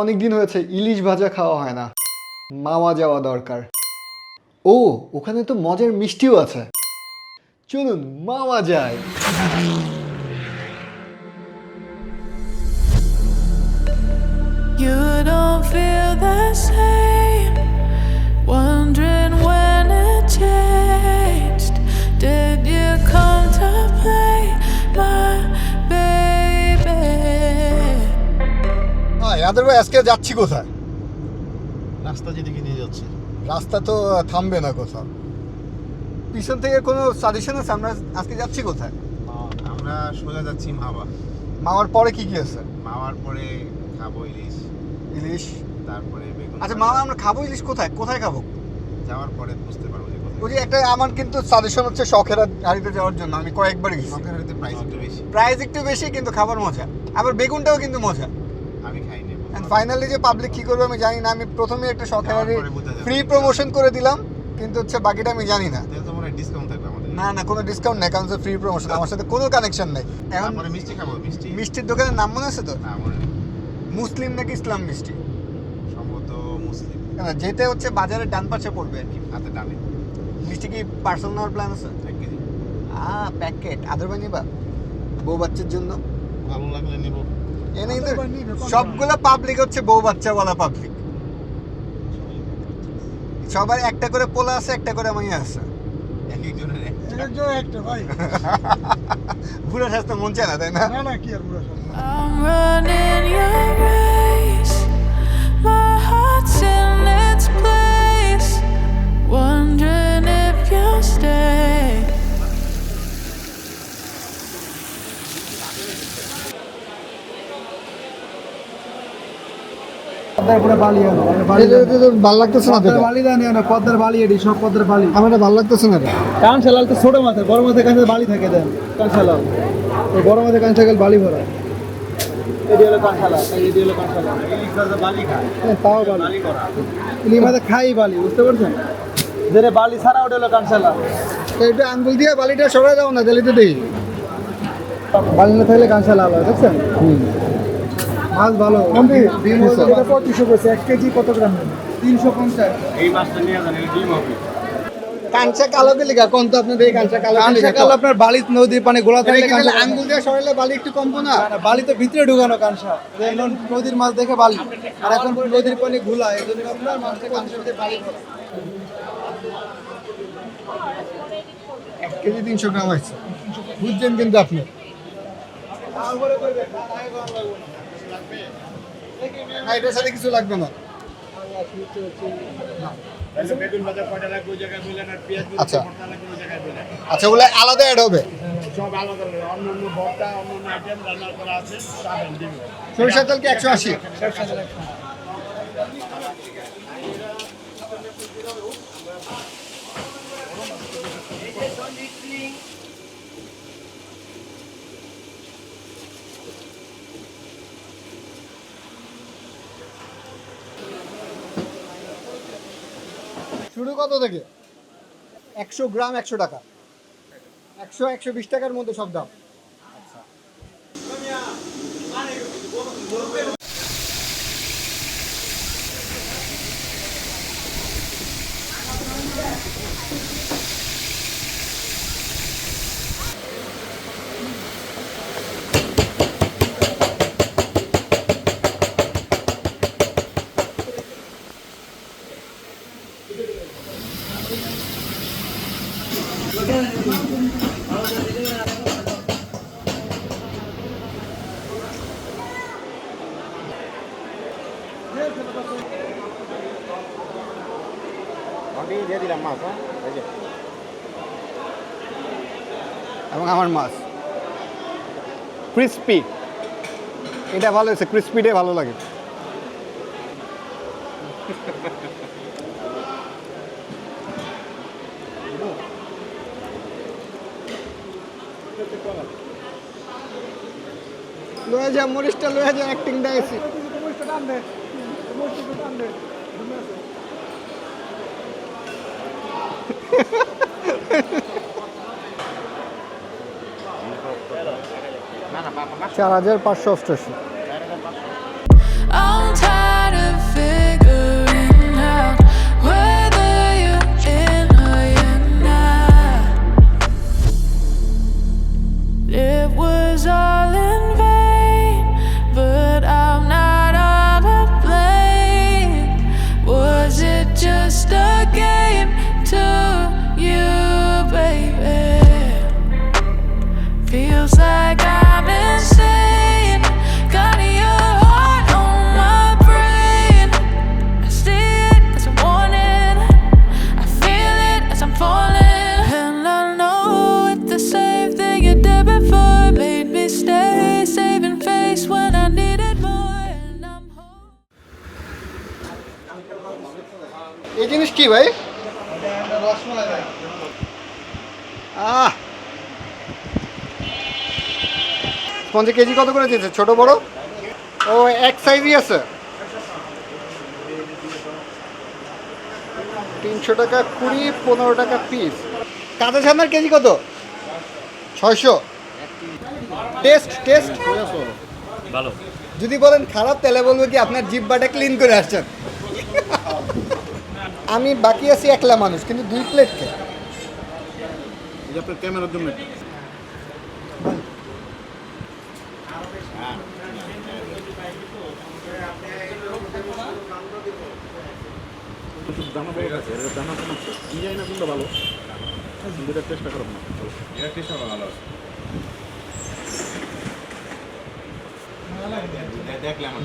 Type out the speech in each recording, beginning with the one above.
অনেক দিন হয়েছে, ইলিশ ভাজা খাওয়া হয় না। মামা যাওয়া দরকার। ও, ওখানে তো মজার মিষ্টিও আছে। চলুন, মামা যায় You don't feel the same. Wondering when ইয়াদের ভাই আজকে যাচ্ছি কোথায়? রাস্তা যেদিকে নিয়ে যাচ্ছে। রাস্তা তো থামবে না কোথাও। পিছন থেকে কোনো সাজেশন আছে? আমরা আজকে যাচ্ছি কোথায়? আমরা সোজা যাচ্ছি মাওয়া। মামার পরে কি কি আছে? মাওয়ার পরে খাব ইলিশ। ইলিশ? তারপরে বেগুন আচ্ছা। মামা আমরা খাব ইলিশ কোথায়? কোথায় খাব? যাওয়ার পরে বুঝতে পারব যে কোথায়। ওই যে একটা আমার কিন্তু সাজেশন হচ্ছে শখের হাড়িতে যাওয়ার জন্য। আমি কয়েকবার গেছি। শখের হাড়িতে প্রাইস একটু বেশি। প্রাইস একটু বেশি কিন্তু খাবার মজা। আবার বেগুনটাও কিন্তু মজা আমি খাই নেব এন্ড ফাইনালি যে পাবলিক কি করবে আমি জানি না আমি প্রথমে একটা শখের যাবে। ফ্রি প্রমোশন করে দিলাম কিন্তু হচ্ছে বাকিটা আমি জানি না। না না কোনো ডিসকাউন্ট নেই কারণ ফ্রি প্রমোশন আমার সাথে কোনো কানেকশন নেই। এখন মিষ্টি খাব মিষ্টি? মিষ্টির দোকানের নাম মনে আছে তো মুসলিম নাকি ইসলাম মিষ্টি? সম্ভবত মুসলিম। যেটা হচ্ছে বাজারের ডান পাশে পড়বে আর কি। হাতে ডানে মিষ্টি কি পার্সেল নেওয়ার প্ল্যান আছে? এক কেজি। আ প্যাকেট আদর বানিয়ে বা বউ বাচ্চার জন্য। ভালো লাগলে নিব। এনে কিন্তু সবগুলো পাবলিক হচ্ছে বউ বাচ্চাওয়ালা পাবলিক সবার একটা করে পোলা আছে একটা করে মাইয়া আছে। এক একজনের একটা ভাই। বুড়া স্বাস্থ্য মন চায় না তাই না? না না কি আর বুড়া I'm বালি আনো ভালো লাগতেছে না বালি না পদ্মার বালি এটি সব পদ্মার বালি। আমার এটা ভালো লাগতেছে না কান শালাল তো ছোট মাথায় বড় মাথায় কাছে বালি থাকে দেন কান শালাল। ওই বড় মাথায় কান শালাল বালি ভরা। তাও বালি। মাথায় খাই বালি বুঝতে পারছেন? যেটা বালি ছাড়া ওটা হলো আঙ্গুল দিয়ে বালিটা সরাই দাও না দিল্লিতে দিই। বালি না থাকলে কান শালা আলো দেখছেন? মাছ ভালো। পঁচিশশো এক কেজি কত গ্রাম তিনশো পঞ্চাশ। এই মাছটা নিয়ে যান ডিম হবে। কাঁচা কালো কে লিখা কোন তো আপনাদের এই কাঁচা কালো আপনার বালি নদীর পানি গোলা আঙ্গুল দিয়ে বালি একটু কমবো না? না, না, বালি তো ভিতরে ঢুকানো নদীর মাছ দেখে বালি। আর এখন নদীর পানি ঘুলা এই জন্য আপনার মাছটা কানসার মধ্যে বালি এক কেজি তিনশো গ্রাম আছে বুঝছেন কিন্তু আপনি? না এটার সাথে কিছু লাগবে না। আচ্ছা। আচ্ছা ওগুলো আলাদা অ্যাড হবে? সরিষার তেল কি একশো আশি? শুরু কত থেকে? একশো গ্রাম একশো টাকা। একশো একশো বিশ টাকার মধ্যে সব দাম। আমি দিয়ে দিলাম মাছ হ্যাঁ? এই যে। এবং আমার মাছ। ক্রিস্পি এটা ভালো হয়েছে ক্রিস্পিটাই ভালো লাগে। লয়ে যা মরিচটা লয়ে যা অ্যাক্টিংটা এসি চার হাজার পাঁচশো অষ্টাশি কি ভাই? আহ! স্পঞ্জে কেজি কত করে দিয়েছে? ছোট বড়? ও এক সাইজই আছে। তিনশো টাকা কুড়ি পনেরো টাকা পিস কাঁচা ছানার কেজি কত? ছয়শো। টেস্ট টেস্ট ভালো। যদি বলেন খারাপ তাহলে বলব কি আপনার জিব্বাটা ক্লিন করে আসছেন। আমি বাকি আছি একলা মানুষ কিন্তু দুই প্লেট খেয়ে এটা আপনার ক্যামেরার জন্য। দানা বড় আছে দানা কম আছে কি জানি না কোনটা ভালো দুটা চেষ্টা করব না এটা চেষ্টা করা ভালো দেখলে আমার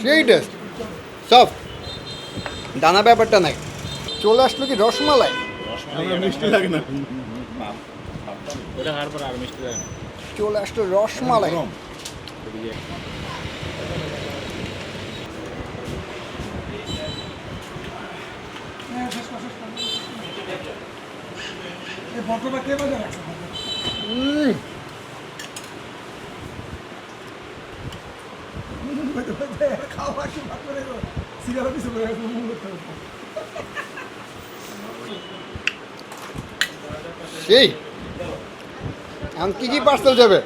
সেই টেস্ট সফট দানা ব্যাপারটা নাই। চলে আসলো কি রসমালাই? মিষ্টি লাগে না। চলে আসলো রসমালাই। এই ফটোটা কে বাজার রাখছে উম, খাওয়া কি ভাগ করে সিরিয়াল কিছু করে মুখ করতে হবে সেই এখন কী কী পার্সেল যাবে?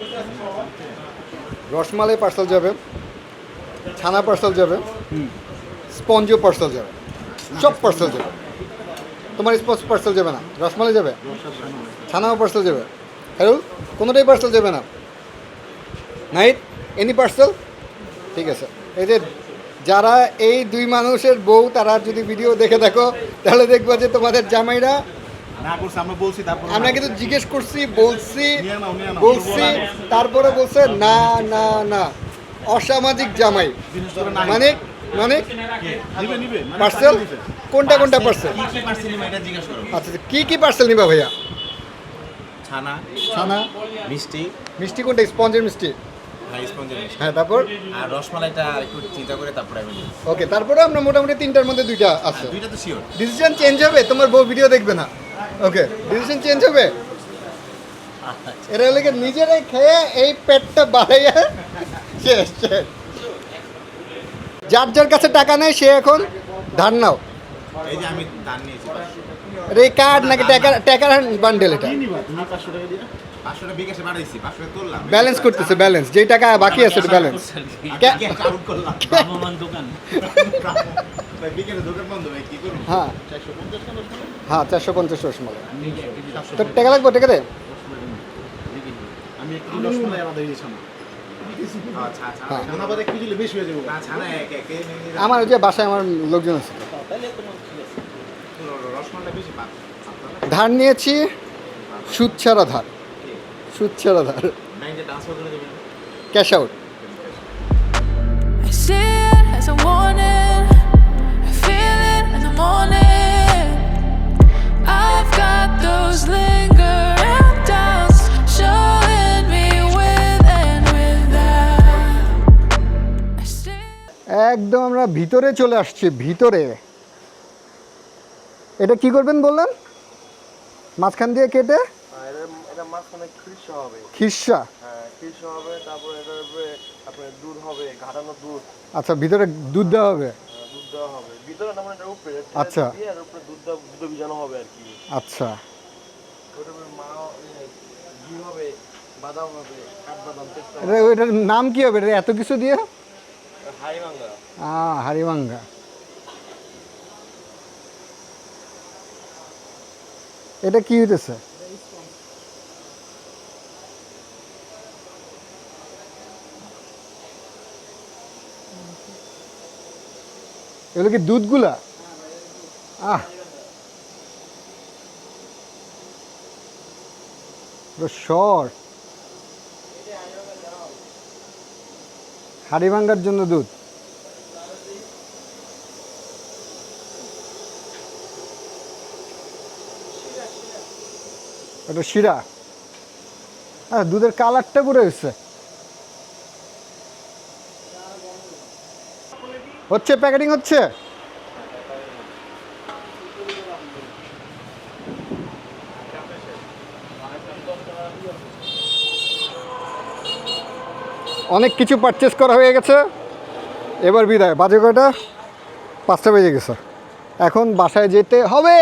রসমালাই পার্সেল যাবে, ছানা পার্সেল যাবে, স্পঞ্জও পার্সেল যাবে, সব পার্সেল যাবে। তোমার স্পঞ্জ পার্সেল যাবে না, রসমালাই যাবে, ছানাও পার্সেল যাবে। হ্যালো কোনোটাই পার্সেল যাবে না। নাইট এনি পার্সেল ঠিক আছে। এই যে যারা এই দুই মানুষের বউ, তারা যদি ভিডিও দেখে দেখো তাহলে দেখব যে তোমাদের জামাইরা না করছে আমরা বলছি তারপর আমরা কিন্তু জিজ্ঞেস করছি বলছি। বলছি তারপরে বলছে না না না। অসামাজিক জামাই। মানে মানে? মানে পার্সেল? কোনটা কোনটা পার্সেল। আচ্ছা আচ্ছা, কি কি পার্সেল নিবা ভাইয়া? ছানা। ছানা? মিষ্টি। মিষ্টি কোনটা? স্পঞ্জের মিষ্টি? স্পঞ্জের মিষ্টি। হ্যাঁ তারপর? আর রসমালাইটা একটু চিন্তা করে তারপরে আমি ওকে তারপরে আমরা মোটামুটি তিনটার মধ্যে দুইটা আছে। দুইটা তো শিওর ডিসিশন চেঞ্জ হবে তোমার বউ ভিডিও দেখবে না। ওকে ডিসিশন চেঞ্জ হবে? এরা হলে নিজেরাই খেয়ে এই পেটটা বাড়াইয়া শেষ শেষ। যার যার কাছে টাকা নেই সে এখন ধার নাও। এই কার্ড নাকি টাকার টাকার বান্ডেল এটা? ব্যালেন্স করতেছে ব্যালেন্স যেই টাকা বাকি আছে ব্যালেন্স হ্যাঁ। চারশো পঞ্চাশ টাকা হ্যাঁ চারশো পঞ্চাশ রসমালাই তোর টাকা লাগবে টাকা দে আমি একটু রসমালাই আলাদা দিয়েছি আচ্ছা আচ্ছা হ্যাঁ। হয়ে যাবে। না ছানা এক এক এই নিয়ে নিলাম। আমার ওই যে বাসায় আমার লোকজন আছে। ধার নিয়েছি সুদ ছাড়া ধার। সুদ ছাড়া ধার। ক্যাশ আউট একদম আমরা ভিতরে চলে আসছি ভিতরে। এটা কি করবেন বললেন? মাঝখান দিয়ে কেটে? এটা মাঝখানে খিরস হবে। খিসা হ্যাঁ খিরস হবে তারপরে এটার উপরে আপনার দুধ হবে ঘাটানো দুধ। আচ্ছা ভিতরে দুধ দেওয়া হবে? দুধ দেওয়া হবে। ভিতরে না মানে উপরে আচ্ছা। দিয়ে এর উপরে দুধ দুধ ভিজানো হবে আর কি। আচ্ছা। এটা এটার নাম কি হবে? এটা এত কিছু দিয়ে? ভাঙ্গা হারিমাঙ্গা এটা কি হইতেছে? এগুলো কি দুধগুলা? আহ। শর হাড়ি ভাঙ্গার জন্য দুধ। এটা শিরা। হ্যাঁ দুধের কালারটা পুরো হচ্ছে হচ্ছে, প্যাকেটিং হচ্ছে? অনেক কিছু পারচেস করা হয়ে গেছে। এবার বিদায়, বাজে কয়টা? পাঁচটা বেজে গেছে। এখন বাসায় যেতে হবে!